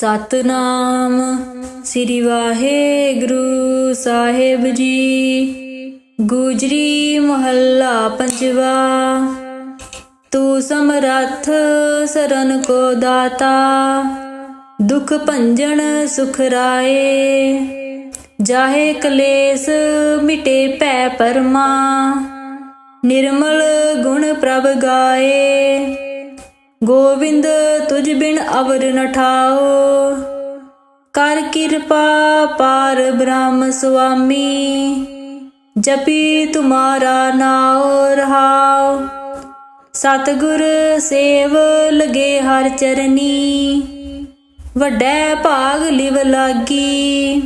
ਸਤਨਾਮ ਸ੍ਰੀ ਵਾਹਿਗੁਰੂ ਸਾਹਿਬ ਜੀ। ਗੁਜਰੀ ਮਹੱਲਾ ਪੰਜਵਾ, ਤੂੰ ਸਮਰੱਥ ਸਰਨ ਕੋ ਦਾਤਾ, ਦੁਖ ਭੰਜਨ ਸੁਖ ਰਾਏ। ਜਾਹੇ ਕਲੇਸ਼ ਮਿਟੇ ਭੈ ਪਰਮਾ, ਨਿਰਮਲ ਗੁਣ ਪ੍ਰਭ ਗਾਏ। ਗੋਵਿੰਦ ਤੁਝ ਬਿਨ ਅਵਰ ਨ ਠਾਓ। ਕਰ ਕਿਰਪਾ ਪਾਰ ਬ੍ਰਹਮ ਸੁਆਮੀ, ਜਪੀ ਤੁਮਾਰਾ ਨਾਉ ਰਹਾਉ। ਸਤਿਗੁਰ ਸੇਵ ਲਗੇ ਹਰ ਚਰਨੀ, ਵੱਡੇ ਭਾਗ ਲਿਵ ਲਾਗੀ।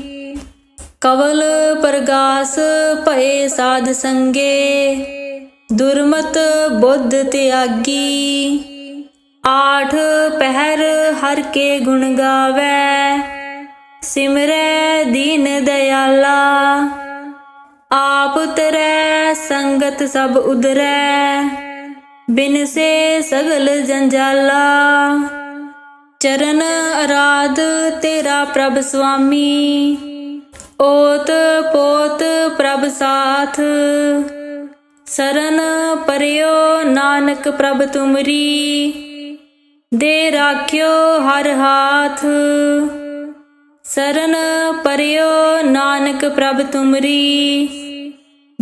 ਕਵਲ ਪ੍ਰਗਾਸ ਭਏ ਸਾਧ ਸੰਗੇ, ਦੁਰਮਤ ਬੁੱਧ ਤਿਆਗੀ। ਆਠ ਪਹਿਰ ਹਰ ਕੇ ਗੁਣ ਗਾਵੇ, ਸਿਮਰੈ ਦੀਨ ਦਇਆਲਾ ਆਪ ਤਰੈ ਸੰਗਤ ਸਭ ਉਦਰੈ ਬਿਨ ਸੇ ਸਗਲ ਜੰਜਾਲਾ। ਚਰਨ ਅਰਾਧ ਤੇਰਾ ਪ੍ਰਭ ਸੁਆਮੀ, ਓਤ ਪੋਤ ਪ੍ਰਭ ਸਾਥ। ਸਰਨ ਪਰਿਓ ਨਾਨਕ ਪ੍ਰਭ ਤੁਮਰੀ ਦੇ ਰਾਖਿਓ ਹਰ ਹਾਥ। ਸਰਨ ਪਰਿਓ ਨਾਨਕ ਪ੍ਰਭ ਤੁਮਰੀ।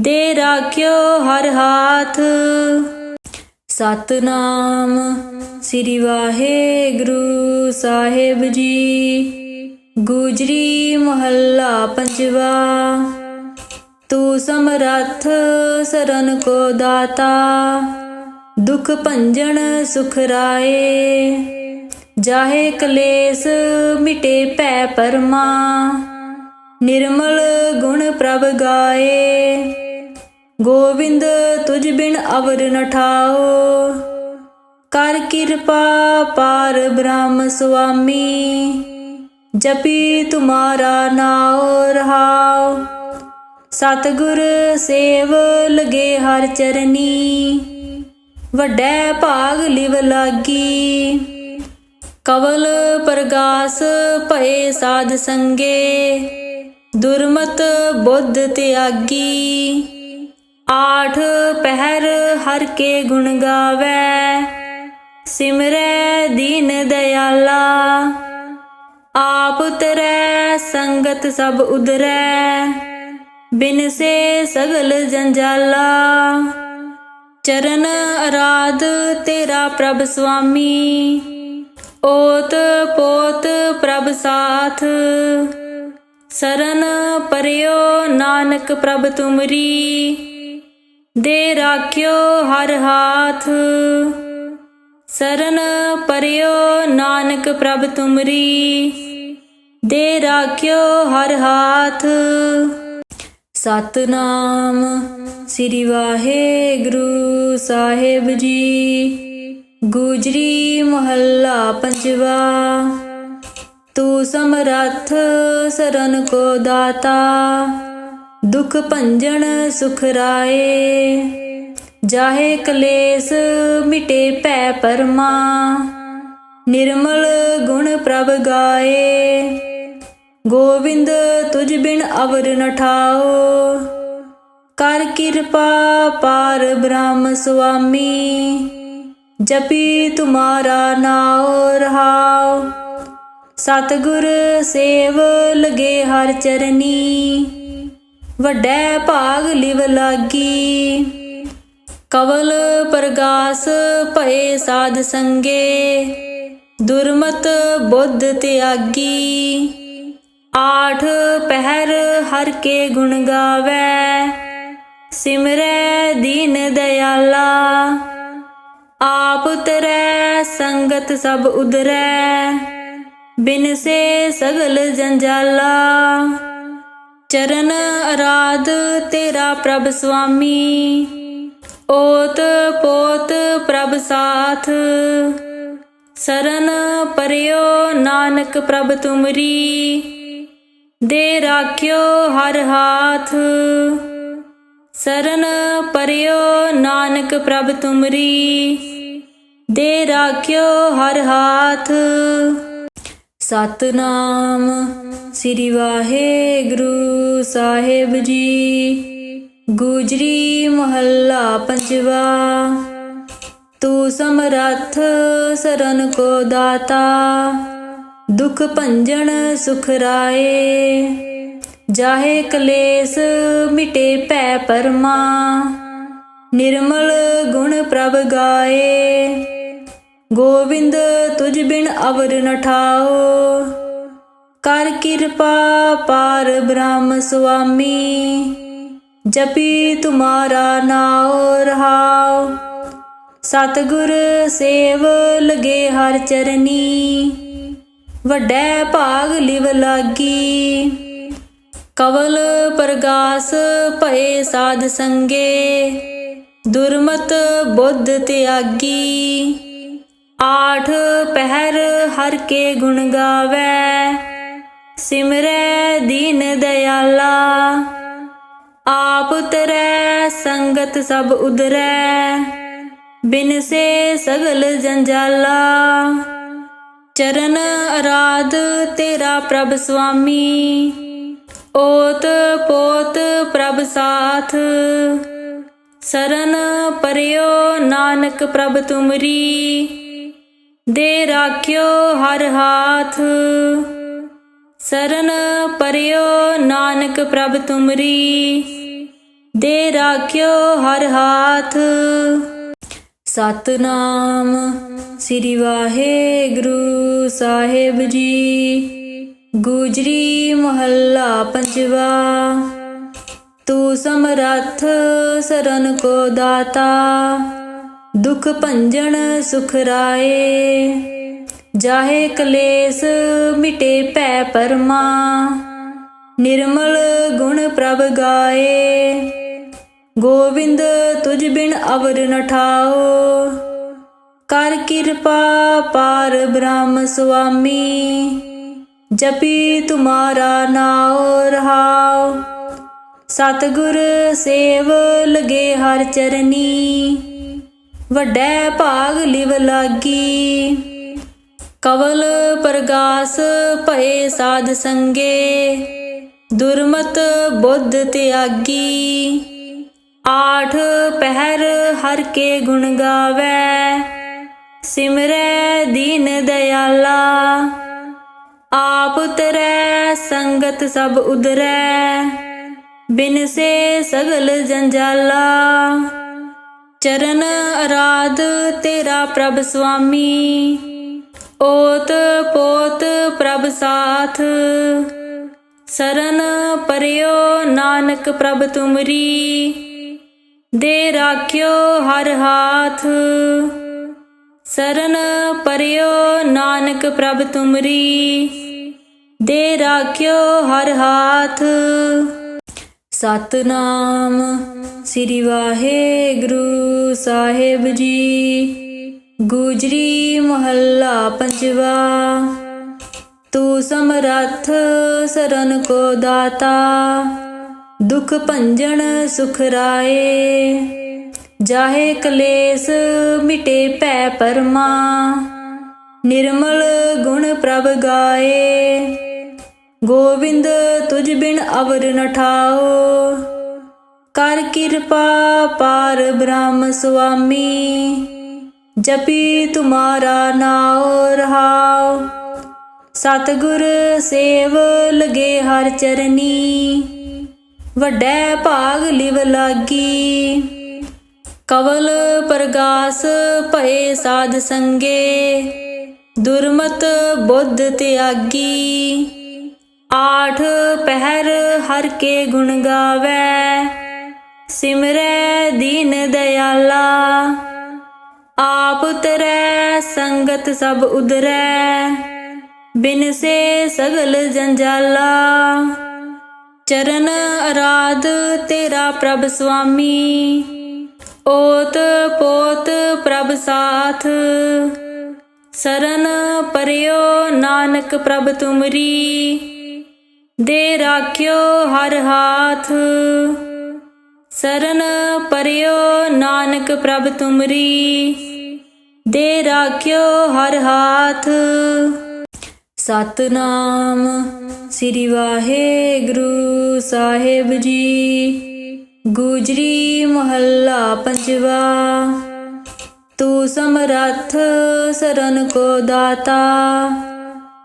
ਦੇ ਰਾਖਿਓ ਹਰ ਹਾਥ। ਸਤਨਾਮ ਸ੍ਰੀ ਵਾਹਿਗੁਰੂ ਸਾਹਿਬ ਜੀ। ਗੁਜਰੀ ਮਹੱਲਾ ਪੰਜਵਾ। ਤੂੰ ਸਮਰੱਥ ਸਰਨ ਕੋ ਦਾਤਾ। ਦੁਖ ਭੰਜਨ ਸੁਖ ਰਾਏ। ਜਾਹੇ ਕਲੇਸ਼ ਮਿਟੇ ਭੈ ਪਰਮਾ। ਨਿਰਮਲ ਗੁਣ ਪ੍ਰਭ ਗਾਏ। ਗੋਵਿੰਦ ਤੁਝ ਬਿਨ ਅਵਰ ਨਠਾਓ ਕਰ ਕਿਰਪਾ ਪਾਰ ਬ੍ਰਹਮ ਸੁਆਮੀ। ਜਪੀ ਤੁਮਾਰਾ ਨਾਉ ਰਹਾਉ। ਸਤਿਗੁਰ ਸੇਵ ਲਗੇ ਹਰ ਚਰਨੀ। ਵੱਡੈ ਭਾਗ ਲਿਵ ਲਾਗੀ। ਕਵਲ ਪ੍ਰਗਾਸ ਭਏ ਸਾਧ ਸੰਗੇ, ਦੁਰਮਤ ਬੁੱਧ ਤਿਆਗੀ। ਆਠ ਪਹਿਰ ਹਰ ਕੇ ਗੁਣ ਗਾਵੇ, ਸਿਮਰੈ ਦੀਨ ਦਇਆਲਾ ਆਪ ਤਰੈ ਸੰਗਤ ਸਭ ਉਦਰੈ ਬਿਨ ਸੇ ਸਗਲ ਜੰਜਾਲਾ। ਚਰਨ ਅਰਾਧ ਤੇਰਾ ਪ੍ਰਭ ਸੁਆਮੀ। ਓਤ ਪੋਤ ਪ੍ਰਭ ਸਾਥ। ਸਰਨ ਪਰਿਓ ਨਾਨਕ ਪ੍ਰਭ ਤੁਮਰੀ। ਦੇ ਰਾਖਿਓ ਹਰ ਹਾਥ। ਸਰਨ ਪਰਿਓ ਨਾਨਕ ਪ੍ਰਭ ਤੁਮਰੀ। ਦੇ ਰਾਖਿਓ ਹਰ ਹਾਥ। ਸਤਨਾਮ ਸ੍ਰੀ ਵਾਹਿਗੁਰੂ ਸਾਹਿਬ ਜੀ। ਗੁਜਰੀ ਮਹੱਲਾ ਪੰਜਵਾ, ਤੂੰ ਸਮਰੱਥ ਸਰਨ ਕੋ ਦਾਤਾ, ਦੁਖ ਭੰਜਨ ਸੁਖ ਰਾਏ। ਜਾਹੇ ਕਲੇਸ਼ ਮਿਟੇ ਭੈ ਪਰਮਾ, ਨਿਰਮਲ ਗੁਣ ਪ੍ਰਭ ਗਾਏ। ਗੋਵਿੰਦ ਤੁਝ ਬਿਨ ਅਵਰ ਨ ਠਾਓ। ਕਰ ਕਿਰਪਾ ਪਾਰ ਬ੍ਰਹਮ ਸੁਆਮੀ, ਜਪੀ ਤੁਮਾਰਾ ਨਾਉ ਰਹਾਉ। ਸਤਿਗੁਰ ਸੇਵ ਲਗੇ ਹਰ ਚਰਨੀ, ਵੱਡੇ ਭਾਗ ਲਿਵ ਲਾਗੀ। ਕਵਲ ਪ੍ਰਗਾਸ ਭਏ ਸਾਧ ਸੰਗੇ, ਦੁਰਮਤ ਬੁੱਧ ਤਿਆਗੀ। ਆਠ ਪਹਿਰ ਹਰ ਕੇ ਗੁਣ ਗਾਵੇ। ਸਿਮਰੈ ਦੀਨ ਦਇਆਲਾ ਆਪ ਤਰੈ ਸੰਗਤ ਸਭ ਉਦਰੈ ਬਿਨ ਸੇ ਸਗਲ ਜੰਜਾਲਾ। ਚਰਨ ਅਰਾਧ ਤੇਰਾ ਪ੍ਰਭ ਸੁਆਮੀ। ਓਤ ਪੋਤ ਪ੍ਰਭ ਸਾਥ। ਸਰਨ ਪਰਿਓ ਨਾਨਕ ਪ੍ਰਭ ਤੁਮਰੀ। ਦੇ ਰਾਖਿਓ ਹਰ ਹਾਥ। ਸਰਨ ਪਰਿਓ ਨਾਨਕ ਪ੍ਰਭ ਤੁਮਰੀ। ਦੇ ਰਾਖਿਓ ਹਰ ਹਾਥ। ਸਤਨਾਮ ਸ੍ਰੀ ਵਾਹਿਗੁਰੂ ਸਾਹਿਬ ਜੀ। ਗੁਜਰੀ ਮਹੱਲਾ ਪੰਜਵਾ। ਤੂੰ ਸਮਰੱਥ ਸਰਨ ਕੋ ਦਾਤਾ। ਦੁਖ ਭੰਜਨ ਸੁਖ ਰਾਏ। ਜਾਹੇ ਕਲੇਸ਼ ਮਿਟੇ ਭੈ ਪਰਮਾ। ਨਿਰਮਲ ਗੁਣ ਪ੍ਰਭ ਗਾਏ। ਗੋਵਿੰਦ ਤੁਝ ਬਿਨ ਅਵਰ ਨ ਠਾਓ। ਕਰ ਕਿਰਪਾ ਪਾਰ ਬ੍ਰਹਮ ਸੁਆਮੀ। ਜਪੀ ਤੁਮਾਰਾ ਨਾਉ ਰਹਾਉ। ਸਤਿਗੁਰ ਸੇਵ ਲਗੇ ਹਰ ਚਰਨੀ। ਵੱਡੈ ਭਾਗ ਲਿਵ ਲਾਗੀ। ਕਵਲ ਪ੍ਰਗਾਸ ਭਏ ਸਾਧ ਸੰਗੇ। ਦੁਰਮਤ ਬੁੱਧ ਤਿਆਗੀ। ਆਠ ਪਹਿਰ ਹਰ ਕੇ ਗੁਣ ਗਾਵੇ। ਸਿਮਰੈ ਦੀਨ ਦਇਆਲਾ ਆਪ ਤਰੈ ਸੰਗਤ ਸਭ ਉਦਰੈ ਬਿਨ ਸੇ ਸਗਲ ਜੰਜਾਲਾ। ਚਰਨ ਅਰਾਧ ਤੇਰਾ ਪ੍ਰਭ ਸੁਆਮੀ। ਓਤ ਪੋਤ ਪ੍ਰਭ ਸਾਥ। ਸਰਨ ਪਰਿਓ ਨਾਨਕ ਪ੍ਰਭ ਤੁਮਰੀ। ਦੇ ਰਾਖਿਓ ਹਰ ਹਾਥ। ਸਰਨ ਪਰਿਓ ਨਾਨਕ ਪ੍ਰਭ ਤੁਮਰੀ। ਦੇ ਰਾਖਿਓ ਹਰ ਹਾਥ। ਸਤਨਾਮ ਸ੍ਰੀ ਵਾਹਿਗੁਰੂ ਸਾਹਿਬ ਜੀ। ਗੁਜਰੀ ਮਹੱਲਾ ਪੰਜਵਾ, ਤੂੰ ਸਮਰੱਥ ਸਰਨ ਕੋ ਦਾਤਾ, ਦੁਖ ਭੰਜਨ ਸੁਖ ਰਾਏ। ਜਾਹੇ ਕਲੇਸ਼ ਮਿਟੇ ਭੈ ਪਰਮਾ, ਨਿਰਮਲ ਗੁਣ ਪ੍ਰਭ ਗਾਏ। ਗੋਵਿੰਦ ਤੁਝ ਬਿਨ ਅਵਰ ਨ ਠਾਓ। ਕਰ ਕਿਰਪਾ ਪਾਰ ਬ੍ਰਹਮ ਸੁਆਮੀ, ਜਪੀ ਤੁਮਾਰਾ ਨਾਉ ਰਹਾਉ। ਸਤਿਗੁਰ ਸੇਵ ਲਗੇ ਹਰ ਚਰਨੀ, ਵੱਡੇ ਭਾਗ ਲਿਵ ਲਾਗੀ। ਕਵਲ ਪ੍ਰਗਾਸ ਭਏ ਸਾਧ ਸੰਗੇ, ਦੁਰਮਤ ਬੁੱਧ ਤਿਆਗੀ। ਆਠ ਪਹਿਰ ਹਰ ਕੇ ਗੁਣ ਗਾਵੇ। ਸਿਮਰੈ ਦੀਨ ਦਇਆਲਾ ਆਪ ਤਰੈ ਸੰਗਤ ਸਭ ਉਦਰੈ ਬਿਨ ਸੇ ਸਗਲ ਜੰਜਾਲਾ। ਚਰਨ ਅਰਾਧ ਤੇਰਾ ਪ੍ਰਭ ਸੁਆਮੀ। ਓਤ ਪੋਤ ਪ੍ਰਭ ਸਾਥ। ਸਰਨ ਪਰਿਓ ਨਾਨਕ ਪ੍ਰਭ ਤੁਮਰੀ। ਦੇ ਰਾਖਿਓ ਹਰ ਹਾਥ। ਸਰਨ ਪਰਿਓ ਨਾਨਕ ਪ੍ਰਭ ਤੁਮਰੀ। ਦੇ ਰਾਖਿਓ ਹਰ ਹਾਥ। ਸਤਨਾਮ ਸ੍ਰੀ ਵਾਹਿਗੁਰੂ ਸਾਹਿਬ ਜੀ। ਗੁਜਰੀ ਮਹੱਲਾ ਪੰਜਵਾ। ਤੂੰ ਸਮਰੱਥ ਸਰਨ ਕੋ ਦਾਤਾ। ਦੁਖ ਭੰਜਨ ਸੁਖ ਰਾਏ। ਜਾਹੇ ਕਲੇਸ਼ ਮਿਟੇ ਭੈ ਪਰਮਾ। ਨਿਰਮਲ ਗੁਣ ਪ੍ਰਭ ਗਾਏ। ਗੋਵਿੰਦ ਤੁਝ ਬਿਨ ਅਵਰ ਨ ਠਾਓ। ਕਰ ਕਿਰਪਾ ਪਾਰ ਬ੍ਰਹਮ ਸੁਆਮੀ। ਜਪੀ ਤੁਮਾਰਾ ਨਾਉ ਰਹਾਉ। ਸਤਿਗੁਰ ਸੇਵ ਲਗੇ ਹਰ ਚਰਨੀ। ਵੱਡੈ ਭਾਗ ਲਿਵ ਲਾਗੀ। ਕਵਲ ਪ੍ਰਗਾਸ ਭਏ ਸਾਧ ਸੰਗੇ। ਦੁਰਮਤ ਬੁੱਧ ਤਿਆਗੀ। ਆਠ ਪਹਿਰ ਹਰ ਕੇ ਗੁਣ ਗਾਵੇ। ਸਿਮਰੈ ਦੀਨ ਦਇਆਲਾ ਆਪ ਤਰੈ ਸੰਗਤ ਸਭ ਉਦਰੈ ਬਿਨ ਸੇ ਸਗਲ ਜੰਜਾਲਾ। ਚਰਨ ਅਰਾਧ, ਤੇਰਾ ਪ੍ਰਭ ਸੁਆਮੀ। ਓਤ ਪੋਤ ਪ੍ਰਭ ਸਾਥ। ਸਰਨ ਪਰਿਓ ਨਾਨਕ ਪ੍ਰਭ ਤੁਮਰੀ। ਦੇ ਰਾਖਿਓ ਹਰ ਹਾਥ। ਸਰਨ ਪਰਿਓ ਨਾਨਕ ਪ੍ਰਭ ਤੁਮਰੀ। ਦੇ ਰਾਖਿਓ ਹਰ ਹਾਥ। ਸਤਨਾਮ ਸ੍ਰੀ ਵਾਹਿਗੁਰੂ ਸਾਹਿਬ ਜੀ। ਗੁਜਰੀ ਮਹੱਲਾ ਪੰਜਵਾ, ਤੂੰ ਸਮਰੱਥ ਸਰਨ ਕੋ ਦਾਤਾ,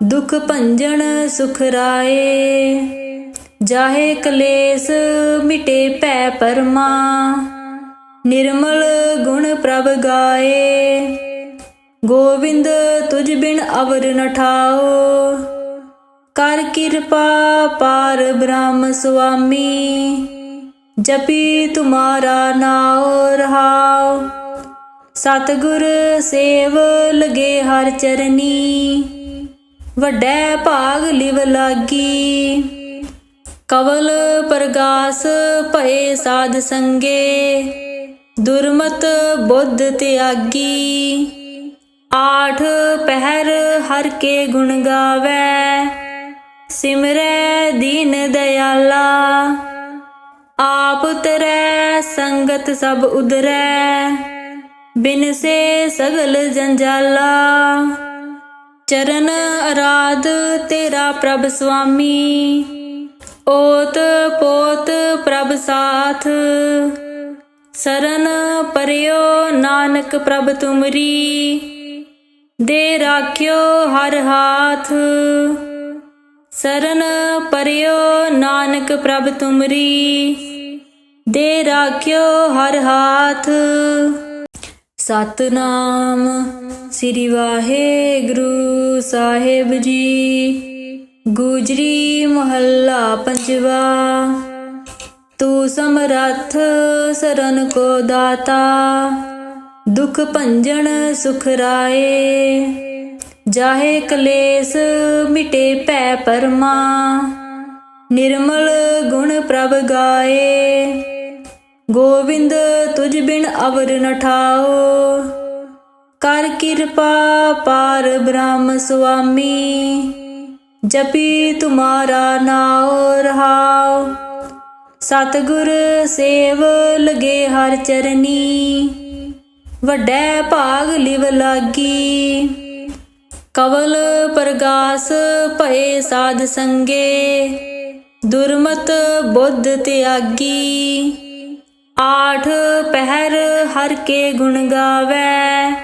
ਦੁਖ ਭੰਜਨ ਸੁਖ ਰਾਏ। ਜਾਹੇ ਕਲੇਸ਼ ਮਿਟੇ ਭੈ ਪਰਮਾ, ਨਿਰਮਲ ਗੁਣ ਪ੍ਰਭ ਗਾਏ। ਗੋਵਿੰਦ ਤੁਝ ਬਿਨ ਅਵਰ ਨ ਠਾਓ। ਕਰ ਕਿਰਪਾ ਪਾਰ ਬ੍ਰਹਮ ਸੁਆਮੀ, ਜਪੀ ਤੁਮਾਰਾ ਨਾਉ ਰਹਾਓ ਸਤਿਗੁਰ ਸੇਵ ਲਗੇ ਹਰ ਚਰਨੀ, ਵੱਡੇ ਭਾਗ ਲਿਵ ਲਾਗੀ। ਕਵਲ ਪ੍ਰਗਾਸ ਭਏ ਸਾਧ ਸੰਗੇ, ਦੁਰਮਤ ਬੁੱਧ ਤਿਆਗੀ। ਆਠ ਪਹਿਰ ਹਰ ਕੇ ਗੁਣ ਗਾਵੇ, ਸਿਮਰੈ ਦੀਨ ਦਇਆਲਾ ਆਪ ਤਰੈ ਸੰਗਤ ਸਭ ਉਦਰੈ ਬਿਨ ਸੇ ਸਗਲ ਜੰਜਾਲਾ। ਚਰਨ ਅਰਾਧ ਤੇਰਾ ਪ੍ਰਭ ਸੁਆਮੀ, ਓਤ ਪੋਤ ਪ੍ਰਭ ਸਾਥ। ਸਰਨ ਪਰਿਓ ਨਾਨਕ ਪ੍ਰਭ ਤੁਮਰੀ ਦੇ ਰਾਖਿਓ ਹਰ ਹਾਥ। ਸਰਨ ਪਰਿਓ ਨਾਨਕ ਪ੍ਰਭ ਤੁਮਰੀ। ਦੇ ਰਾਖਿਓ ਹਰ ਹਾਥ। ਸਤਨਾਮ ਸ੍ਰੀ ਵਾਹਿਗੁਰੂ ਸਾਹਿਬ ਜੀ। ਗੁਜਰੀ ਮਹੱਲਾ ਪੰਜਵਾ। ਤੂੰ ਸਮਰੱਥ ਸਰਨ ਕੋ ਦਾਤਾ। ਦੁਖ ਭੰਜਨ ਸੁਖ ਰਾਏ। ਜਾਹੇ ਕਲੇਸ਼ ਮਿਟੇ ਭੈ ਪਰਮਾ। ਨਿਰਮਲ ਗੁਣ ਪ੍ਰਭ ਗਾਏ। ਗੋਵਿੰਦ ਤੁਝ ਬਿਨ ਅਵਰ ਨ ਠਾਓ। ਕਰ ਕਿਰਪਾ ਪਾਰ ਬ੍ਰਹਮ ਸੁਆਮੀ। ਜਪੀ ਤੁਮਾਰਾ ਨਾਉ ਰਹਾਉ। ਸਤਿਗੁਰ ਸੇਵ ਲਗੇ ਹਰ ਚਰਨੀ। ਵੱਡੈ ਭਾਗ ਲਿਵ ਲਾਗੀ। ਕਵਲ ਪ੍ਰਗਾਸ ਭਏ ਸਾਧ ਸੰਗੇ। ਦੁਰਮਤ ਬੁੱਧ ਤਿਆਗੀ। ਆਠ ਪਹਿਰ ਹਰ ਕੇ ਗੁਣ ਗਾਵੇ।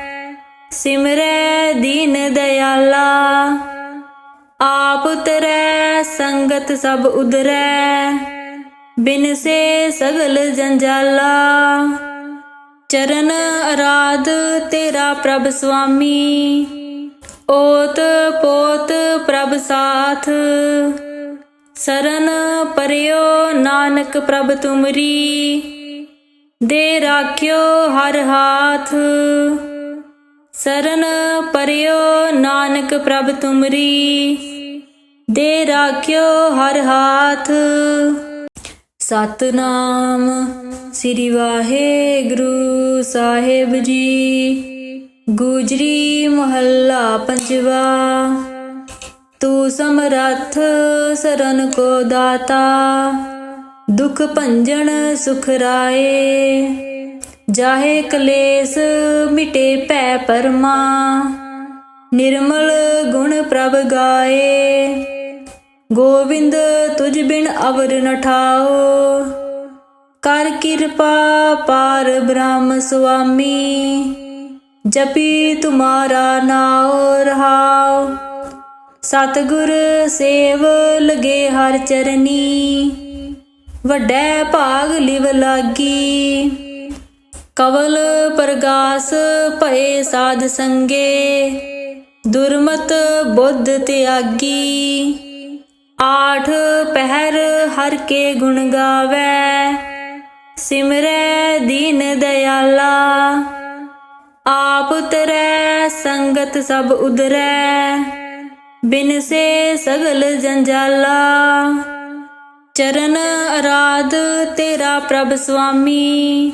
ਸਿਮਰੈ ਦੀਨ ਦਇਆਲਾ ਆਪ ਤਰੈ ਸੰਗਤ ਸਭ ਉਦਰੈ ਬਿਨ ਸੇ ਸਗਲ ਜੰਜਾਲਾ। ਚਰਨ ਅਰਾਧ ਤੇਰਾ ਪ੍ਰਭ ਸੁਆਮੀ। ਓਤ ਪੋਤ ਪ੍ਰਭ ਸਾਥ। ਸਰਨ ਪਰਿਓ ਨਾਨਕ ਪ੍ਰਭ ਤੁਮਰੀ। ਦੇ ਰਾਖਿਓ ਹਰ ਹਾਥ। ਸਰਨ ਪਰਿਓ ਨਾਨਕ ਪ੍ਰਭ ਤੁਮਰੀ। ਦੇ ਰਾਖਿਓ ਹਰ ਹਾਥ। ਸਤਨਾਮ ਸ੍ਰੀ ਵਾਹਿਗੁਰੂ ਸਾਹਿਬ ਜੀ। ਗੁਜਰੀ ਮਹੱਲਾ ਪੰਜਵਾ, ਤੂੰ ਸਮਰੱਥ ਸਰਨ ਕੋ ਦਾਤਾ, ਦੁਖ ਭੰਜਨ ਸੁਖ ਰਾਏ। ਜਾਹੇ ਕਲੇਸ਼ ਮਿਟੇ ਭੈ ਪਰਮਾ, ਨਿਰਮਲ ਗੁਣ ਪ੍ਰਭ ਗਾਏ। ਗੋਵਿੰਦ ਤੁਝ ਬਿਨ ਅਵਰ ਨਠਾਓ ਕਰ ਕਿਰਪਾ ਪਾਰ ਬ੍ਰਹਮ ਸੁਆਮੀ, ਜਪੀ ਤੁਮਾਰਾ ਨਾਉ ਰਹਾਉ ਸਤਿਗੁਰ ਸੇਵ ਲਗੇ ਹਰ ਚਰਨੀ, ਵੱਡੇ ਭਾਗ ਲਿਵ ਲਾਗੀ। ਕਵਲ ਪ੍ਰਗਾਸ ਭਏ ਸਾਧ ਸੰਗੇ, ਦੁਰਮਤ ਬੁੱਧ ਤਿਆਗੀ। ਆਠ ਪਹਿਰ ਹਰ ਕੇ ਗੁਣ ਗਾਵੇ ਸਿਮਰੈ ਦੀਨ ਦਇਆਲਾ ਆਪ ਤਰੈ ਸੰਗਤ ਸਭ ਉਦਰੈ ਬਿਨ ਸੇ ਸਗਲ ਜੰਜਾਲਾ। ਚਰਨ ਅਰਾਧ ਤੇਰਾ ਪ੍ਰਭ ਸੁਆਮੀ,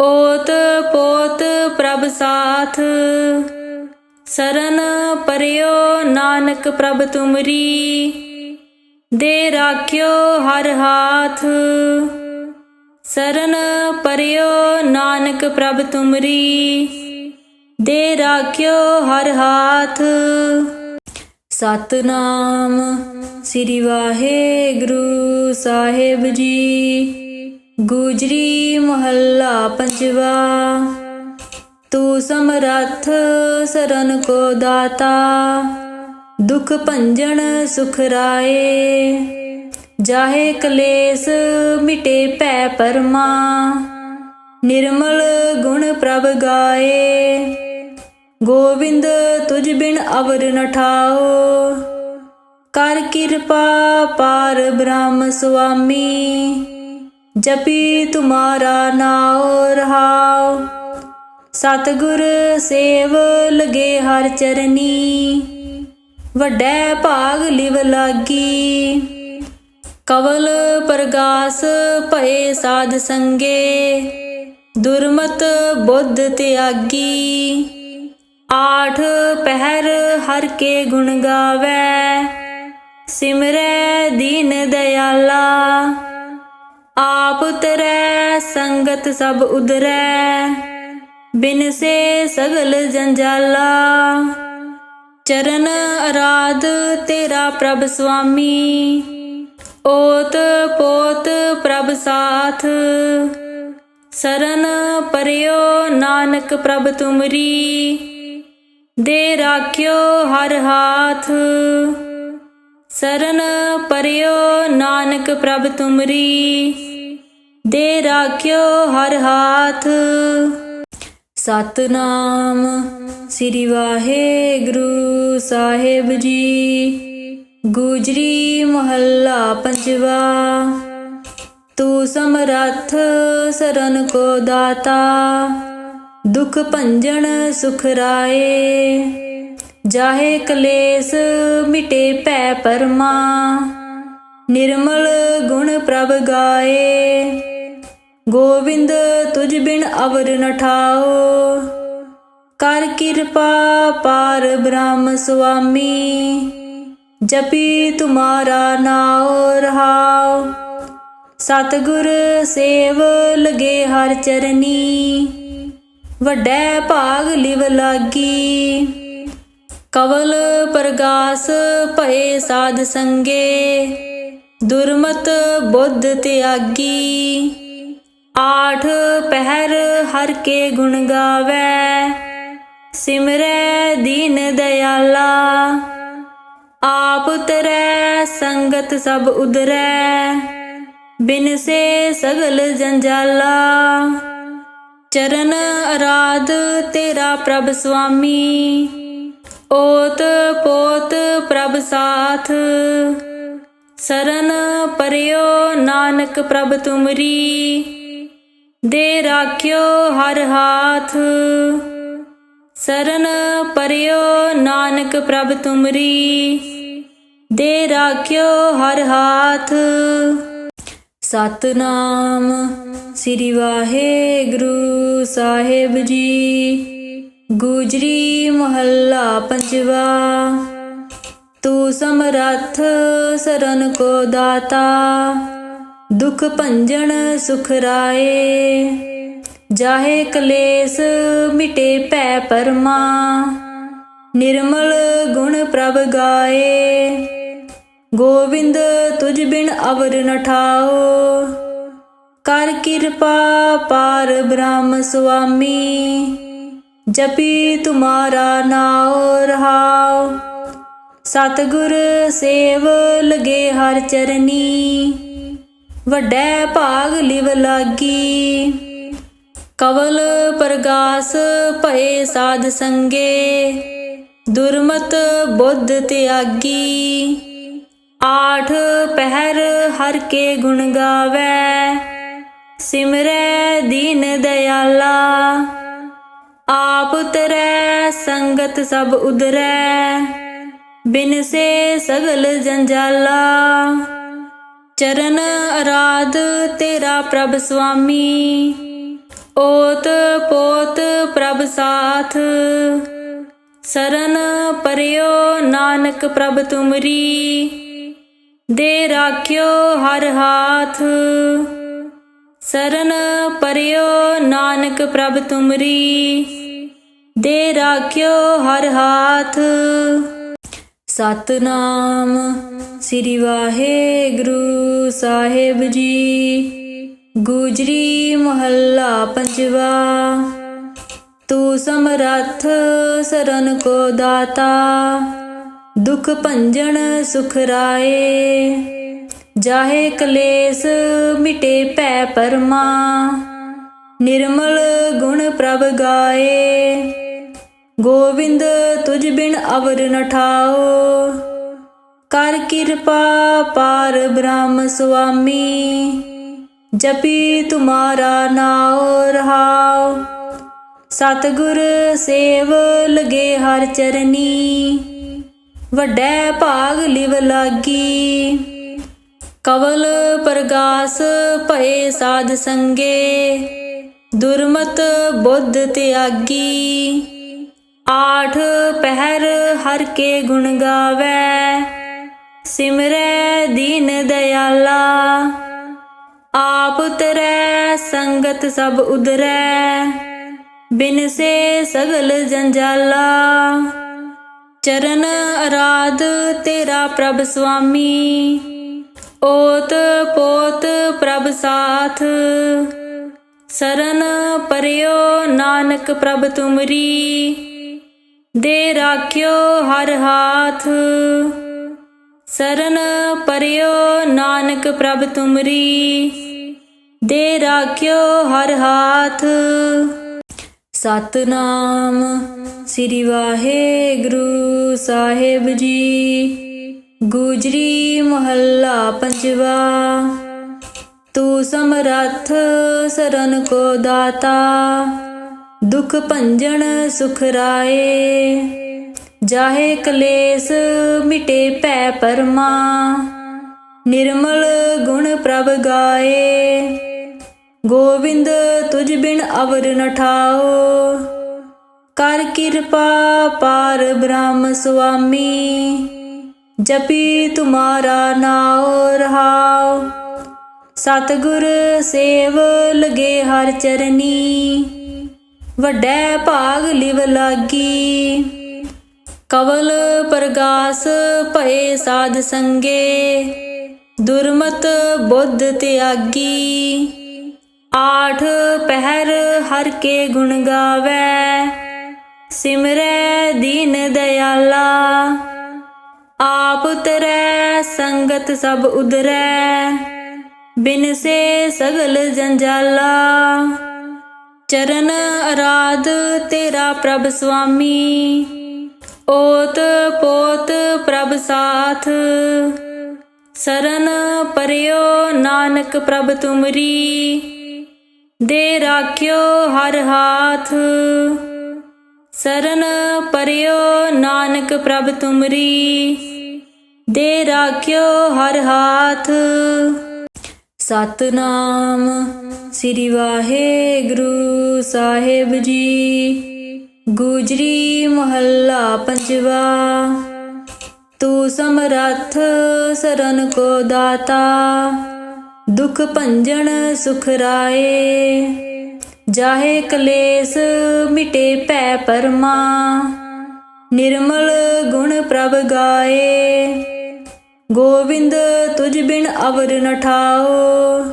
ਓਤ ਪੋਤ ਪ੍ਰਭ ਸਾਥ, ਸਰਨ ਪਰਿਓ ਨਾਨਕ ਪ੍ਰਭ ਤੁਮਰੀ, ਦੇ ਰਾਖਿਓ ਹਰ ਹਾਥ। ਸਰਨ ਪਰਿਓ ਨਾਨਕ ਪ੍ਰਭ ਤੁਮਰੀ। ਦੇ ਰਾਖਿਓ ਹਰ ਹਾਥ। ਸਤਨਾਮ ਸ੍ਰੀ ਵਾਹਿਗੁਰੂ ਸਾਹਿਬ ਜੀ। ਗੁਜਰੀ ਮਹੱਲਾ ਪੰਜਵਾ। ਤੂੰ ਸਮਰੱਥ ਸਰਨ ਕੋ ਦਾਤਾ। ਦੁਖ ਭੰਜਨ ਸੁਖ ਰਾਏ। ਜਾਹੇ ਕਲੇਸ਼ ਮਿਟੇ ਭੈ ਪਰਮਾ, ਨਿਰਮਲ ਗੁਣ ਪ੍ਰਭ ਗਾਏ। ਗੋਵਿੰਦ ਤੁਝ ਬਿਨ ਅਵਰ ਨ ਠਾਓ, ਕਰ ਕਿਰਪਾ ਪਾਰ ਬ੍ਰਹਮ ਸੁਆਮੀ, ਜਪੀ ਤੁਮਾਰਾ ਨਾਉ ਰਹਾਉ। ਸਤਿਗੁਰ ਸੇਵ ਲਗੇ ਹਰ ਚਰਨੀ, ਵੱਡੇ ਭਾਗ ਲਿਵ ਲਾਗੀ। ਕਵਲ ਪ੍ਰਗਾਸ ਭਏ ਸਾਧ ਸੰਗੇ, ਦੁਰਮਤ ਬੁੱਧ ਤਿਆਗੀ। ਆਠ ਪਹਿਰ ਹਰ ਕੇ ਗੁਣ ਗਾਵੇ, ਸਿਮਰੈ ਦੀਨ ਦਇਆਲਾ ਆਪ ਤਰੈ ਸੰਗਤ ਸਭ ਉਦਰੈ ਬਿਨ ਸੇ ਸਗਲ ਜੰਜਾਲਾ। ਚਰਨ ਅਰਾਧ ਤੇਰਾ ਪ੍ਰਭ ਸੁਆਮੀ ਓਤ ਪੋਤ ਪ੍ਰਭ ਸਾਥ। ਸਰਨ ਪਰਿਓ ਨਾਨਕ ਪ੍ਰਭ ਤੁਮਰੀ। ਦੇ ਰਾਖਿਓ ਹਰ ਹਾਥ। ਸਰਨ ਪਰਿਓ ਨਾਨਕ ਪ੍ਰਭ ਤੁਮਰੀ। ਦੇ ਰਾਖਿਓ ਹਰ ਹਾਥ। ਸਤਨਾਮ ਸ੍ਰੀ ਵਾਹਿਗੁਰੂ ਸਾਹਿਬ ਜੀ। ਗੁਜਰੀ ਮਹੱਲਾ ਪੰਜਵਾ, ਤੂੰ ਸਮਰੱਥ ਸਰਨ ਕੋ ਦਾਤਾ, ਦੁਖ ਭੰਜਨ ਸੁਖ ਰਾਏ, ਜਾਹੇ ਕਲੇਸ਼ ਮਿਟੇ ਭੈ ਪਰਮਾ, ਨਿਰਮਲ ਗੁਣ ਪ੍ਰਭ ਗਾਏ, ਗੋਵਿੰਦ ਤੁਝ ਬਿਨ ਅਵਰ ਨ ਠਾਓ, ਕਰ ਕਿਰਪਾ ਪਾਰ ਬ੍ਰਹਮ ਸੁਆਮੀ ਜਪੀ ਤੁਮਾਰਾ ਨਾਉ ਰਹਾਉ ਸਤਿਗੁਰ ਸੇਵ ਲਗੇ ਹਰ ਚਰਨੀ। ਵੱਡੇ ਭਾਗ ਲਿਵ ਲਾਗੀ। ਕਵਲ ਪ੍ਰਗਾਸ ਭਏ ਸਾਧ ਸੰਗੇ। ਦੁਰਮਤ ਬੁੱਧ ਤਿਆਗੀ। ਆਠ ਪਹਿਰ ਹਰ ਕੇ ਗੁਣ ਗਾਵੇ। ਸਿਮਰੈ ਦੀਨ ਦਿਆਲਾ ਆਪ ਤਰੈ ਸੰਗਤ ਸਭ ਉਦਰੈ ਬਿਨ ਸੇ ਸਗਲ ਜੰਜਾਲਾ। ਚਰਨ ਅਰਾਧ ਤੇਰਾ ਪ੍ਰਭ ਸੁਆਮੀ। ਓਤ ਪੋਤ ਪ੍ਰਭ ਸਾਥ। ਸਰਨ ਪਰਿਓ ਨਾਨਕ ਪ੍ਰਭ ਤੁਮਰੀ। ਦੇ ਰਾਖਿਓ ਹਰ ਹਾਥ। ਸਰਨ ਪਰਿਓ ਨਾਨਕ ਪ੍ਰਭ ਤੁਮਰੀ। ਦੇ ਰਾਖਿਓ ਹਰ ਹਾਥ। ਸਤਨਾਮ ਸ੍ਰੀ ਵਾਹਿਗੁਰੂ ਸਾਹਿਬ ਜੀ। ਗੁਜਰੀ ਮਹੱਲਾ ਪੰਜਵਾ। ਤੂੰ ਸਮਰੱਥ ਸਰਨ ਕੋ ਦਾਤਾ। ਦੁਖ ਭੰਜਨ ਸੁਖ ਰਾਏ। ਜਾਹੇ ਕਲੇਸ਼ ਮਿਟੇ ਭੈ ਪਰਮਾ, ਨਿਰਮਲ ਗੁਣ ਪ੍ਰਭ ਗਾਏ। ਗੋਵਿੰਦ ਤੁਝ ਬਿਨ ਅਵਰ ਨ ਠਾਓ, ਕਰ ਕਿਰਪਾ ਪਾਰ ਬ੍ਰਹਮ ਸੁਆਮੀ, ਜਪੀ ਤੁਮਾਰਾ ਨਾਉ ਰਹਾਉ। ਸਤਿਗੁਰ ਸੇਵ ਲਗੇ ਹਰ ਚਰਨੀ, ਵੱਡੇ ਭਾਗ ਲਿਵ ਲਾਗੀ। ਕਵਲ ਪ੍ਰਗਾਸ ਭਏ ਸਾਧ ਸੰਗੇ, ਦੁਰਮਤ ਬੁੱਧ ਤਿਆਗੀ। ਆਠ ਪਹਿਰ ਹਰ ਕੇ ਗੁਣ ਗਾਵੇ, ਸਿਮਰੈ ਦੀਨ ਦਇਆਲਾ ਆਪ ਤਰੈ ਸੰਗਤ ਸਭ ਉਦਰੈ ਬਿਨ ਸੇ ਸਗਲ ਜੰਜਾਲਾ। ਚਰਨ ਅਰਾਧ ਤੇਰਾ ਪ੍ਰਭ ਸੁਆਮੀ ਓਤ ਪੋਤ ਪ੍ਰਭ ਸਾਥ। ਸਰਨ ਪਰਿਓ ਨਾਨਕ ਪ੍ਰਭ ਤੁਮਰੀ। ਦੇ ਰਾਖਿਓ ਹਰ ਹਾਥ। ਸਰਨ ਪਰਿਓ ਨਾਨਕ ਪ੍ਰਭ ਤੁਮਰੀ। ਦੇ ਰਾਖਿਓ ਹਰ ਹਾਥ। ਸਤਨਾਮ ਸ੍ਰੀ ਵਾਹਿਗੁਰੂ ਸਾਹਿਬ ਜੀ। ਗੁਜਰੀ ਮਹੱਲਾ ਪੰਜਵਾ, ਤੂੰ ਸਮਰੱਥ ਸਰਨ ਕੋ ਦਾਤਾ, ਦੁਖ ਭੰਜਨ ਸੁਖ ਰਾਏ, ਜਾਹੇ ਕਲੇਸ਼ ਮਿਟੇ ਭੈ ਪਰਮਾ, ਨਿਰਮਲ ਗੁਣ ਪ੍ਰਭ ਗਾਏ, ਗੋਵਿੰਦ ਤੁਝ ਬਿਨ ਅਵਰ ਨ ਠਾਓ, ਕਰ ਕਿਰਪਾ ਪਾਰ ਬ੍ਰਹਮ ਸੁਆਮੀ ਜਪੀ ਤੁਮਾਰਾ ਨਾਉ ਰਹਾਉ। ਸਤਿਗੁਰ ਸੇਵ ਲਗੇ ਹਰ ਚਰਨੀ। ਵੱਡੇ ਭਾਗ ਲਿਵ ਲਾਗੀ। ਕਵਲ ਪ੍ਰਗਾਸ ਭਏ ਸਾਧ ਸੰਗੇ। ਦੁਰਮਤ ਬੁੱਧ ਤਿਆਗੀ। ਆਠ ਪਹਿਰ ਹਰ ਕੇ ਗੁਣ ਗਾਵੇ। ਸਿਮਰੈ ਦੀਨ ਦਿਆਲਾ। ਆਪ ਤਰੈ ਸੰਗਤ ਸਭ ਉਦਰੈ ਬਿਨ ਸੇ ਸਗਲ ਜੰਜਾਲਾ। ਚਰਨ ਅਰਾਧ ਤੇਰਾ ਪ੍ਰਭ ਸੁਆਮੀ। ਓਤ ਪੋਤ ਪ੍ਰਭ ਸਾਥ। ਸਰਨ ਪਰਿਓ ਨਾਨਕ ਪ੍ਰਭ ਤੁਮਰੀ। ਦੇ ਰਾਖਿਓ ਹਰ ਹਾਥ। ਸਰਨ ਪਰਿਓ ਨਾਨਕ ਪ੍ਰਭ ਤੁਮਰੀ। ਦੇ ਰਾਖਿਓ ਹਰ ਹਾਥ। ਸਤਨਾਮ ਸ੍ਰੀ ਵਾਹਿਗੁਰੂ ਸਾਹਿਬ ਜੀ। ਗੁਜਰੀ ਮਹੱਲਾ ਪੰਜਵਾ। ਤੂੰ ਸਮਰੱਥ ਸਰਨ ਕੋ ਦਾਤਾ। ਦੁਖ ਭੰਜਨ ਸੁਖ ਰਾਏ। ਜਾਹੇ ਕਲੇਸ਼ ਮਿਟੇ ਭੈ ਪਰਮਾ। ਨਿਰਮਲ ਗੁਣ ਪ੍ਰਭ ਗਾਏ। ਗੋਵਿੰਦ ਤੁਝ ਬਿਨ ਅਵਰ ਨ ਠਾਓ। ਕਰ ਕਿਰਪਾ ਪਾਰ ਬ੍ਰਹਮ ਸੁਆਮੀ, ਜਪੀ ਤੁਮਾਰਾ ਨਾਉ ਰਹਾਓ ਸਤਿਗੁਰ ਸੇਵ ਲਗੇ ਹਰ ਚਰਨੀ, ਵੱਡੇ ਭਾਗ ਲਿਵ ਲਾਗੀ। ਕਵਲ ਪ੍ਰਗਾਸ ਭਏ ਸਾਧ ਸੰਗੇ, ਦੁਰਮਤ ਬੁੱਧ ਤਿਆਗੀ। ਆਠ ਪਹਿਰ ਹਰ ਕੇ ਗੁਣ ਗਾਵੇ, ਸਿਮਰੈ ਦੀਨ ਦਇਆਲਾ ਆਪ ਤਰੈ ਸੰਗਤ ਸਭ ਉਦਰੈ ਬਿਨ ਸੇ ਸਗਲ ਜੰਜਾਲਾ। ਚਰਨ ਅਰਾਧ ਤੇਰਾ ਪ੍ਰਭ ਸੁਆਮੀ, ਓਤ ਪੋਤ ਪ੍ਰਭ ਸਾਥ। ਸਰਨ ਪਰਿਓ ਨਾਨਕ ਪ੍ਰਭ ਤੁਮਰੀ ਦੇ ਰਾਖਿਓ ਹਰ ਹਾਥ। ਸਰਨ ਪਰਿਓ ਨਾਨਕ ਪ੍ਰਭ ਤੁਮਰੀ। ਦੇ ਰਾਖਿਓ ਹਰ ਹਾਥ। ਸਤਨਾਮ ਸ੍ਰੀ ਵਾਹਿਗੁਰੂ ਸਾਹਿਬ ਜੀ। ਗੁਜਰੀ ਮਹੱਲਾ ਪੰਜਵਾ। ਤੂੰ ਸਮਰੱਥ ਸਰਨ ਕੋ ਦਾਤਾ। ਦੁਖ ਭੰਜਨ ਸੁਖ ਰਾਏ। ਜਾਹੇ ਕਲੇਸ਼ ਮਿਟੇ ਭੈ ਪਰਮਾ। ਨਿਰਮਲ ਗੁਣ ਪ੍ਰਭ ਗਾਏ। ਗੋਵਿੰਦ ਤੁਝ ਬਿਨ ਅਵਰ ਨ ਠਾਓ।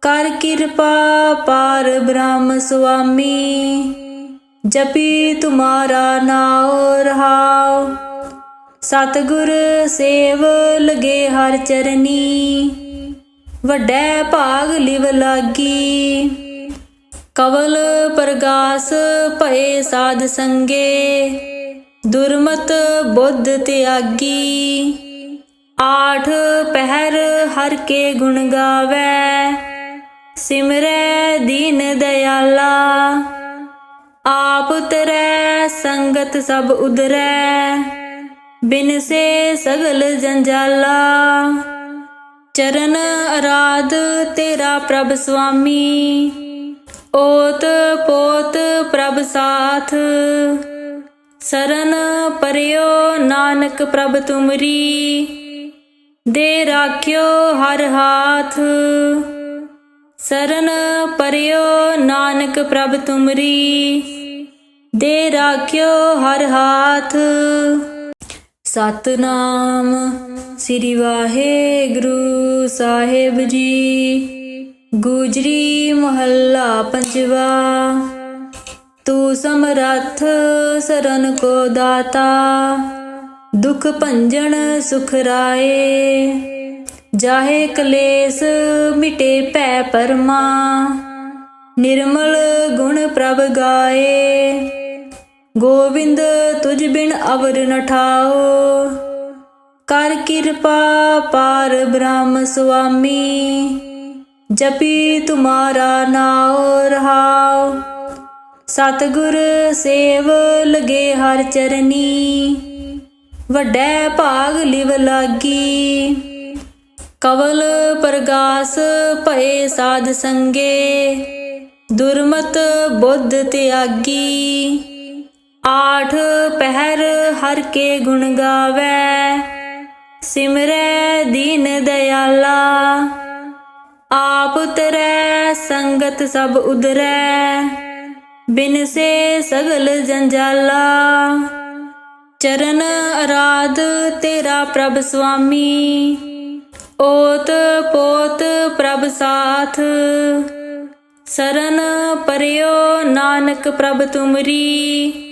ਕਰ ਕਿਰਪਾ ਪਾਰ ਬ੍ਰਹਮ ਸੁਆਮੀ। ਜਪੀ ਤੁਮਾਰਾ ਨਾਉ ਰਹਾਉ। ਸਤਿਗੁਰ ਸੇਵ ਲਗੇ ਹਰ ਚਰਨੀ। ਵੱਡੈ ਭਾਗ ਲਿਵ ਲਾਗੀ। ਕਵਲ ਪ੍ਰਗਾਸ ਭਏ ਸਾਧ ਸੰਗੇ। ਦੁਰਮਤ ਬੁੱਧ ਤਿਆਗੀ। ਆਠ ਪਹਿਰ ਹਰ ਕੇ ਗੁਣ ਗਾਵੇ। ਸਿਮਰੈ ਦੀਨ ਦਇਆਲਾ ਆਪ ਤਰੈ ਸੰਗਤ ਸਭ ਉਦਰੈ ਬਿਨ ਸੇ ਸਗਲ ਜੰਜਾਲਾ। ਚਰਨ ਅਰਾਧ ਤੇਰਾ ਪ੍ਰਭ ਸੁਆਮੀ ਓਤ ਪੋਤ ਪ੍ਰਭ ਸਾਥ। ਸਰਨ ਪਰਿਓ ਨਾਨਕ ਪ੍ਰਭ ਤੁਮਰੀ। ਦੇ ਰਾਖਿਓ ਹਰ ਹਾਥ। ਸਰਨ ਪਰਿਓ ਨਾਨਕ ਪ੍ਰਭ ਤੁਮਰੀ। ਦੇ ਰਾਖਿਓ ਹਰ ਹਾਥ। ਸਤਨਾਮ ਸ੍ਰੀ ਵਾਹਿਗੁਰੂ ਸਾਹਿਬ ਜੀ। ਗੁਜਰੀ ਮਹੱਲਾ ਪੰਜਵਾ, ਤੂੰ ਸਮਰੱਥ ਸਰਨ ਕੋ ਦਾਤਾ, ਦੁਖ ਭੰਜਨ ਸੁਖ ਰਾਏ। ਜਾਹੇ ਕਲੇਸ਼ ਮਿਟੇ ਭੈ ਪਰਮਾ, ਨਿਰਮਲ ਗੁਣ ਪ੍ਰਭ ਗਾਏ। ਗੋਵਿੰਦ ਤੁਝ ਬਿਨ ਅਵਰ ਨ ਠਾਓ। ਕਰ ਕਿਰਪਾ ਪਾਰ ਬ੍ਰਹਮ ਸੁਆਮੀ, ਜਪੀ ਤੁਮਾਰਾ ਨਾਉ ਰਹਾਉ। ਸਤਿਗੁਰ ਸੇਵ ਲਗੇ ਹਰ ਚਰਨੀ, ਵੱਡੇ ਭਾਗ ਲਿਵ ਲਾਗੀ। ਕਵਲ ਪ੍ਰਗਾਸ ਭਏ ਸਾਧ ਸੰਗੇ, ਦੁਰਮਤ ਬੁੱਧ ਤਿਆਗੀ। ਆਠ ਪਹਿਰ ਹਰ ਕੇ ਗੁਣ ਗਾਵੇ, ਸਿਮਰੈ ਦੀਨ ਦਇਆਲਾ ਆਪ ਤਰੈ ਸੰਗਤ ਸਭ ਉਦਰੈ ਬਿਨ ਸੇ ਸਗਲ ਜੰਜਾਲਾ। ਚਰਨ ਅਰਾਧ ਤੇਰਾ ਪ੍ਰਭ ਸੁਆਮੀ, ਓਤ ਪੋਤ ਪ੍ਰਭ ਸਾਥ। ਸਰਨ ਪਰਿਓ ਨਾਨਕ ਪ੍ਰਭ ਤੁਮਰੀ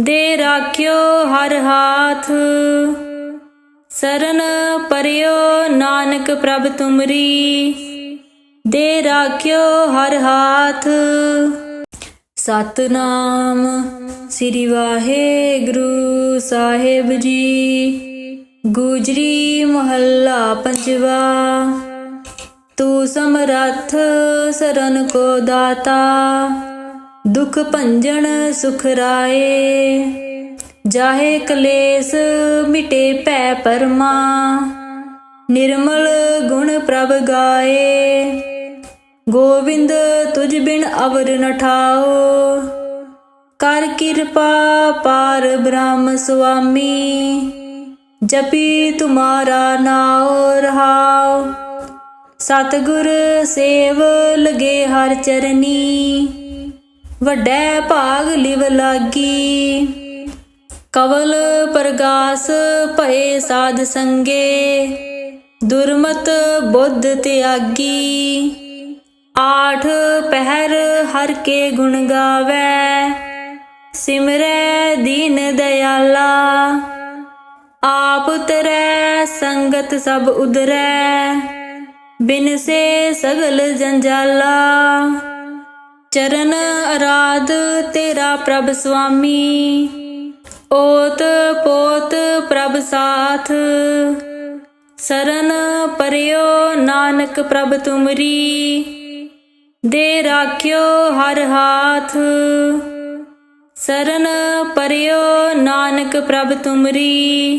ਦੇ ਰਾਖਿਓ ਹਰ ਹਾਥ। ਸਰਨ ਪਰਿਓ ਨਾਨਕ ਪ੍ਰਭ ਤੁਮਰੀ। ਦੇ ਰਾਖਿਓ ਹਰ ਹਾਥ। ਸਤਨਾਮ ਸ੍ਰੀ ਵਾਹਿਗੁਰੂ ਸਾਹਿਬ ਜੀ। ਗੁਜਰੀ ਮਹੱਲਾ ਪੰਜਵਾ। ਤੂੰ ਸਮਰੱਥ ਸਰਨ ਕੋ ਦਾਤਾ। ਦੁਖ ਭੰਜਨ ਸੁਖ ਰਾਏ। ਜਾਹੇ ਕਲੇਸ਼ ਮਿਟੇ ਭੈ ਪਰਮਾ। ਨਿਰਮਲ ਗੁਣ ਪ੍ਰਭ ਗਾਏ। ਗੋਵਿੰਦ ਤੁਝ ਬਿਨ ਅਵਰ ਨ ਠਾਓ। ਕਰ ਕਿਰਪਾ ਪਾਰ ਬ੍ਰਹਮ ਸੁਆਮੀ। ਜਪੀ ਤੁਮਾਰਾ ਨਾਉ ਰਹਾਉ। ਸਤਿਗੁਰ ਸੇਵ ਲਗੇ ਹਰ ਚਰਨੀ। ਵੱਡੈ ਭਾਗ ਲਿਵ ਲਾਗੀ। ਕਵਲ ਪ੍ਰਗਾਸ ਭਏ ਸਾਧ ਸੰਗੇ। ਦੁਰਮਤ ਬੁੱਧ ਤਿਆਗੀ। ਆਠ ਪਹਿਰ ਹਰ ਕੇ ਗੁਣ ਗਾਵੇ। ਸਿਮਰੈ ਦੀਨ ਦਇਆਲਾ ਆਪ ਤਰੈ ਸੰਗਤ ਸਭ ਉਦਰੈ ਬਿਨ ਸੇ ਸਗਲ ਜੰਜਾਲਾ। ਚਰਨ ਅਰਾਧ ਤੇਰਾ ਪ੍ਰਭ ਸੁਆਮੀ। ਓਤ ਪੋਤ ਪ੍ਰਭ ਸਾਥ। ਸਰਨ ਪਰਿਓ ਨਾਨਕ ਪ੍ਰਭ ਤੁਮਰੀ। ਦੇ ਰਾਖਿਓ ਹਰ ਹਾਥ। ਸਰਨ ਪਰਿਓ ਨਾਨਕ ਪ੍ਰਭ ਤੁਮਰੀ।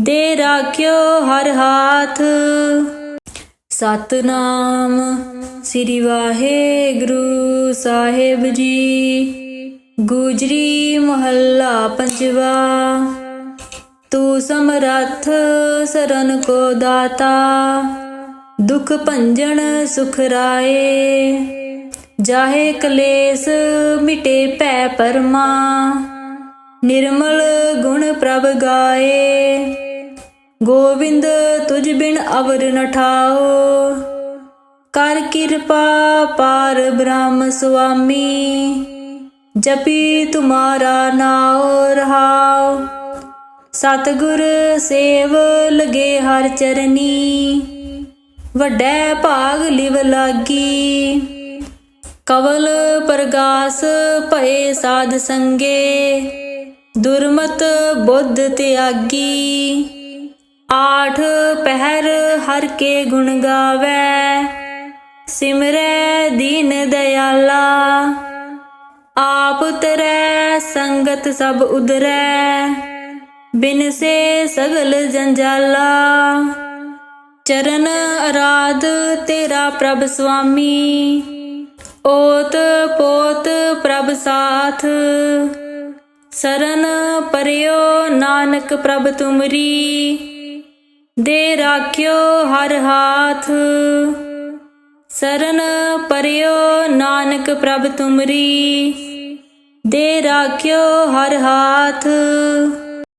ਦੇ ਰਾਖਿਓ ਹਰ ਹਾਥ। ਸਤਨਾਮ ਸ੍ਰੀ ਵਾਹਿਗੁਰੂ ਸਾਹਿਬ ਜੀ। ਗੁਜਰੀ ਮਹੱਲਾ ਪੰਜਵਾ, ਤੂੰ ਸਮਰੱਥ ਸਰਨ ਕੋ ਦਾਤਾ, ਦੁਖ ਭੰਜਨ ਸੁਖ ਰਾਏ। ਜਾਹੇ ਕਲੇਸ਼ ਮਿਟੇ ਭੈ ਪਰਮਾ, ਨਿਰਮਲ ਗੁਣ ਪ੍ਰਭ ਗਾਏ। ਗੋਵਿੰਦ ਤੁਝ ਬਿਨ ਅਵਰ ਨ ਠਾਓ। ਕਰ ਕਿਰਪਾ ਪਾਰ ਬ੍ਰਹਮ ਸੁਆਮੀ, ਜਪੀ ਤੁਮਾਰਾ ਨਾਉ ਰਹਾਉ। ਸਤਿਗੁਰ ਸੇਵ ਲਗੇ ਹਰ ਚਰਨੀ, ਵੱਡੇ ਭਾਗ ਲਿਵ ਲਾਗੀ। ਕਵਲ ਪ੍ਰਗਾਸ ਭਏ ਸਾਧ ਸੰਗੇ, ਦੁਰਮਤ ਬੁੱਧ ਤਿਆਗੀ। ਆਠ ਪਹਿਰ ਹਰ ਕੇ ਗੁਣ ਗਾਵੇ, ਸਿਮਰੈ ਦੀਨ ਦਇਆਲਾ ਆਪ ਤਰੈ ਸੰਗਤ ਸਭ ਉਦਰੈ ਬਿਨ ਸੇ ਸਗਲ ਜੰਜਾਲਾ। ਚਰਨ ਅਰਾਧ ਤੇਰਾ ਪ੍ਰਭ ਸੁਆਮੀ, ਓਤ ਪੋਤ ਪ੍ਰਭ ਸਾਥ। ਸਰਨ ਪਰਿਓ ਨਾਨਕ ਪ੍ਰਭ ਤੁਮਰੀ ਦੇ ਰਾਖਿਓ ਹਰ ਹਾਥ। ਸਰਨ ਪਰਿਓ ਨਾਨਕ ਪ੍ਰਭ ਤੁਮਰੀ। ਦੇ ਰਾਖਿਓ ਹਰ ਹਾਥ।